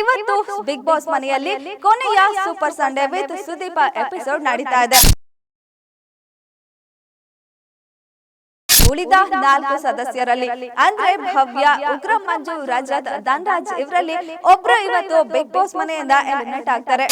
ಇವತ್ತು Bigg Boss ಮನೆಯಲ್ಲಿ ಕೊನೆಯ super Sunday with Sudeep episode ನಡೀತಾ ಇದೆ. ಉಳಿದ ನಾಲ್ಕು ಸದಸ್ಯರಲ್ಲಿ ಅಂದ್ರೆ ಭವ್ಯ ಉಗ್ರ ಮಂಜು ರಜತ್ ಧನ್ರಾಜ್ ಇವರಲ್ಲಿ ಒಬ್ರು ಇವತ್ತು ಬಿಗ್ ಬಾಸ್ ಮನೆಯಿಂದ ಎಲಿಮಿನೇಟ್ ಆಗ್ತಾರೆ.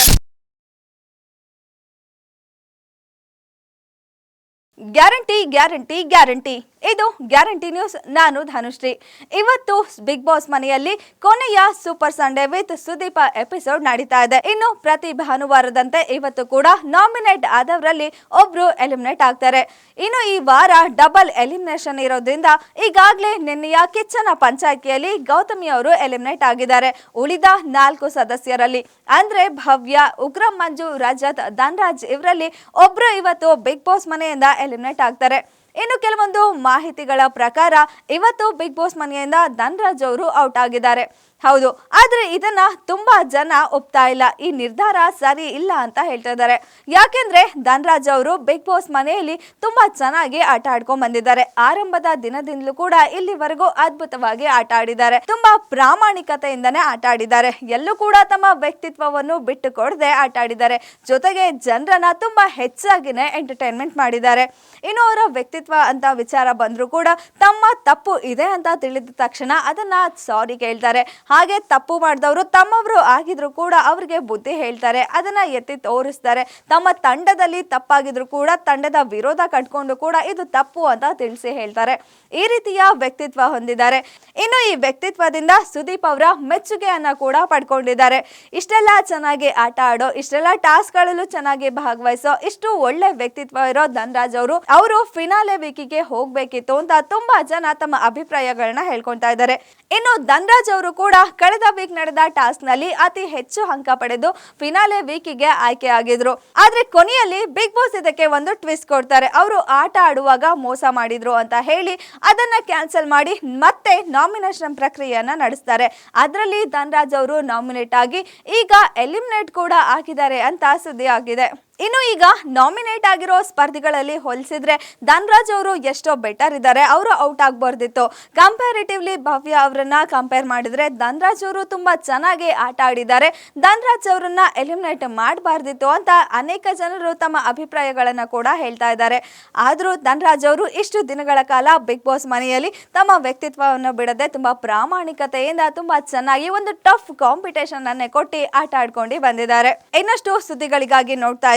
ಗ್ಯಾರಂಟಿ ಗ್ಯಾರಂಟಿ ಗ್ಯಾರಂಟಿ ಇದು ಗ್ಯಾರಂಟಿ ನ್ಯೂಸ್, ನಾನು ಧನುಶ್ರೀ. ಇವತ್ತು ಬಿಗ್ ಬಾಸ್ ಮನೆಯಲ್ಲಿ ಕೊನೆಯ super Sunday with Sudeep episode ನಡೀತಾ ಇದೆ. ಇನ್ನು ಪ್ರತಿ ಭಾನುವಾರದಂತೆ ಇವತ್ತು ಕೂಡ ನಾಮಿನೇಟ್ ಆದವರಲ್ಲಿ ಒಬ್ರು ಎಲಿಮಿನೇಟ್ ಆಗ್ತಾರೆ. ಇನ್ನು ಈ ವಾರ ಡಬಲ್ ಎಲಿಮಿನೇಷನ್ ಇರೋದ್ರಿಂದ ಈಗಾಗಲೇ ನಿನ್ನೆಯ ಕಿಚ್ಚನ ಪಂಚಾಯಿತಿಯಲ್ಲಿ ಗೌತಮಿ ಅವರು ಎಲಿಮಿನೇಟ್ ಆಗಿದ್ದಾರೆ. ಉಳಿದ ನಾಲ್ಕು ಸದಸ್ಯರಲ್ಲಿ ಅಂದ್ರೆ ಭವ್ಯ, ಉಗ್ರ ಮಂಜು, ರಜತ್, ಧನ್ರಾಜ್ ಇವರಲ್ಲಿ ಒಬ್ರು ಇವತ್ತು ಬಿಗ್ ಬಾಸ್ ಮನೆಯಿಂದ ಎಲಿಮಿನೇಟ್ ಆಗ್ತಾರೆ. ಇನ್ನು ಕೆಲವೊಂದು ಮಾಹಿತಿಗಳ ಪ್ರಕಾರ ಇವತ್ತು ಬಿಗ್ ಬಾಸ್ ಮನೆಯಿಂದ ಧನ್ರಾಜ್ ಅವರು ಔಟ್ ಆಗಿದ್ದಾರೆ. ಹೌದು, ಆದ್ರೆ ಇದನ್ನ ತುಂಬಾ ಜನ ಒಪ್ತಾ ಇಲ್ಲ. ಈ ನಿರ್ಧಾರ ಸರಿ ಇಲ್ಲ ಅಂತ ಹೇಳ್ತಾ ಇದ್ದಾರೆ. ಯಾಕೆಂದ್ರೆ ಧನ್ರಾಜ್ ಅವರು ಬಿಗ್ ಬಾಸ್ ಮನೆಯಲ್ಲಿ ತುಂಬಾ ಚೆನ್ನಾಗಿ ಆಟ ಆಡ್ಕೊಂಡ್ ಬಂದಿದ್ದಾರೆ. ಆರಂಭದ ದಿನದಿಂದಲೂ ಕೂಡ ಇಲ್ಲಿವರೆಗೂ ಅದ್ಭುತವಾಗಿ ಆಟ ಆಡಿದ್ದಾರೆ. ತುಂಬಾ ಪ್ರಾಮಾಣಿಕತೆಯಿಂದನೇ ಆಟ ಆಡಿದ್ದಾರೆ. ಎಲ್ಲೂ ಕೂಡ ತಮ್ಮ ವ್ಯಕ್ತಿತ್ವವನ್ನು ಬಿಟ್ಟು ಕೊಡದೆ ಆಟ ಆಡಿದ್ದಾರೆ. ಜೊತೆಗೆ ಜನರನ್ನ ತುಂಬಾ ಹೆಚ್ಚಾಗಿನೇ ಎಂಟರ್ಟೈನ್ಮೆಂಟ್ ಮಾಡಿದ್ದಾರೆ. ಇನ್ನು ಅವರ ವ್ಯಕ್ತಿತ್ವ ಅಂತ ವಿಚಾರ ಬಂದರೂ ಕೂಡ ತಮ್ಮ ತಪ್ಪು ಇದೆ ಅಂತ ತಿಳಿದ ತಕ್ಷಣ ಅದನ್ನ ಸಾರಿ ಕೇಳ್ತಾರೆ. ಹಾಗೆ ತಪ್ಪು ಮಾಡಿದವರು ತಮ್ಮವರು ಆಗಿದ್ರು ಕೂಡ ಅವ್ರಿಗೆ ಬುದ್ಧಿ ಹೇಳ್ತಾರೆ, ಅದನ್ನ ಎತ್ತಿ ತೋರಿಸ್ತಾರೆ. ತಮ್ಮ ತಂಡದಲ್ಲಿ ತಪ್ಪಾಗಿದ್ರು ಕೂಡ, ತಂಡದ ವಿರೋಧ ಕಟ್ಕೊಂಡು ಕೂಡ ಇದು ತಪ್ಪು ಅಂತ ತಿಳಿಸಿ ಹೇಳ್ತಾರೆ. ಈ ರೀತಿಯ ವ್ಯಕ್ತಿತ್ವ ಹೊಂದಿದ್ದಾರೆ. ಇನ್ನು ಈ ವ್ಯಕ್ತಿತ್ವದಿಂದ ಸುದೀಪ್ ಅವರ ಮೆಚ್ಚುಗೆಯನ್ನ ಕೂಡ ಪಡ್ಕೊಂಡಿದ್ದಾರೆ. ಇಷ್ಟೆಲ್ಲ ಚೆನ್ನಾಗಿ ಆಟ ಆಡೋ, ಇಷ್ಟೆಲ್ಲ ಟಾಸ್ಕ್ಗಳಲ್ಲೂ ಚೆನ್ನಾಗಿ ಭಾಗವಹಿಸೋ, ಇಷ್ಟು ಒಳ್ಳೆ ವ್ಯಕ್ತಿತ್ವ ಇರೋ ಧನ್ರಾಜ್ ಅವರು ಅವರು ಫಿನಾಲೆ ವೀಕಿಗೆ ಹೋಗ್ಬೇಕಿತ್ತು ಅಂತ ತುಂಬಾ ಜನ ತಮ್ಮ ಅಭಿಪ್ರಾಯಗಳನ್ನ ಹೇಳ್ಕೊಂತ ಇದ್ದಾರೆ. ಇನ್ನು ಧನ್ರಾಜ್ ಅವರು ಕೂಡ ಕಳೆದ ವೀಕ್ ನಡೆದ ಟಾಸ್ಕ್ನಲ್ಲಿ ಅತಿ ಹೆಚ್ಚು ಅಂಕ ಪಡೆದು ಫಿನಾಲೆ ವೀಕಿಗೆ ಆಯ್ಕೆ ಆಗಿದ್ರು ಆದ್ರೆ ಕೊನೆಯಲ್ಲಿ ಬಿಗ್ ಬಾಸ್ ಇದಕ್ಕೆ ಒಂದು ಟ್ವಿಸ್ಟ್ ಕೊಡ್ತಾರೆ. ಅವರು ಆಟ ಆಡುವಾಗ ಮೋಸ ಮಾಡಿದ್ರು ಅಂತ ಹೇಳಿ ಅದನ್ನ ಕ್ಯಾನ್ಸಲ್ ಮಾಡಿ ಮತ್ತೆ ನಾಮಿನೇಷನ್ ಪ್ರಕ್ರಿಯೆಯನ್ನ ನಡೆಸ್ತಾರೆ. ಅದರಲ್ಲಿ ಧನ್ರಾಜ್ ಅವರು ನಾಮಿನೇಟ್ ಆಗಿ ಈಗ ಎಲಿಮಿನೇಟ್ ಕೂಡ ಆಗಿದ್ದಾರೆ ಅಂತ ಸುದ್ದಿ ಆಗಿದೆ ಇನ್ನು ಈಗ ನಾಮಿನೇಟ್ ಆಗಿರೋ ಸ್ಪರ್ಧಿಗಳಲ್ಲಿ ಹೋಲಿಸಿದ್ರೆ ಧನ್ರಾಜ್ ಅವರು ಎಷ್ಟೋ ಬೆಟರ್ ಇದ್ದಾರೆ. ಅವರು ಔಟ್ ಆಗ್ಬಾರ್ದಿತ್ತು. ಕಂಪ್ಯಾರಿಟಿವ್ಲಿ ಭವ್ಯ ಅವರನ್ನ ಕಂಪೇರ್ ಮಾಡಿದ್ರೆ ಧನ್ರಾಜ್ ಅವರು ತುಂಬಾ ಚೆನ್ನಾಗಿ ಆಟ ಆಡಿದ್ದಾರೆ. ಧನ್ರಾಜ್ ಅವರನ್ನ ಎಲಿಮಿನೇಟ್ ಮಾಡಬಾರ್ದಿತ್ತು ಅಂತ ಅನೇಕ ಜನರು ತಮ್ಮ ಅಭಿಪ್ರಾಯಗಳನ್ನ ಕೂಡ ಹೇಳ್ತಾ ಇದ್ದಾರೆ. ಆದರೂ ಧನ್ರಾಜ್ ಅವರು ಇಷ್ಟು ದಿನಗಳ ಕಾಲ ಬಿಗ್ ಬಾಸ್ ಮನೆಯಲ್ಲಿ ತಮ್ಮ ವ್ಯಕ್ತಿತ್ವವನ್ನು ಬಿಡದೆ ತುಂಬಾ ಪ್ರಾಮಾಣಿಕತೆಯಿಂದ ತುಂಬಾ ಚೆನ್ನಾಗಿ ಒಂದು ಟಫ್ ಕಾಂಪಿಟೇಷನ್ ಅನ್ನೇ ಕೊಟ್ಟು ಆಟ ಆಡ್ಕೊಂಡು ಬಂದಿದ್ದಾರೆ. ಇನ್ನಷ್ಟು ಸುದ್ದಿಗಳಿಗಾಗಿ ನೋಡ್ತಾ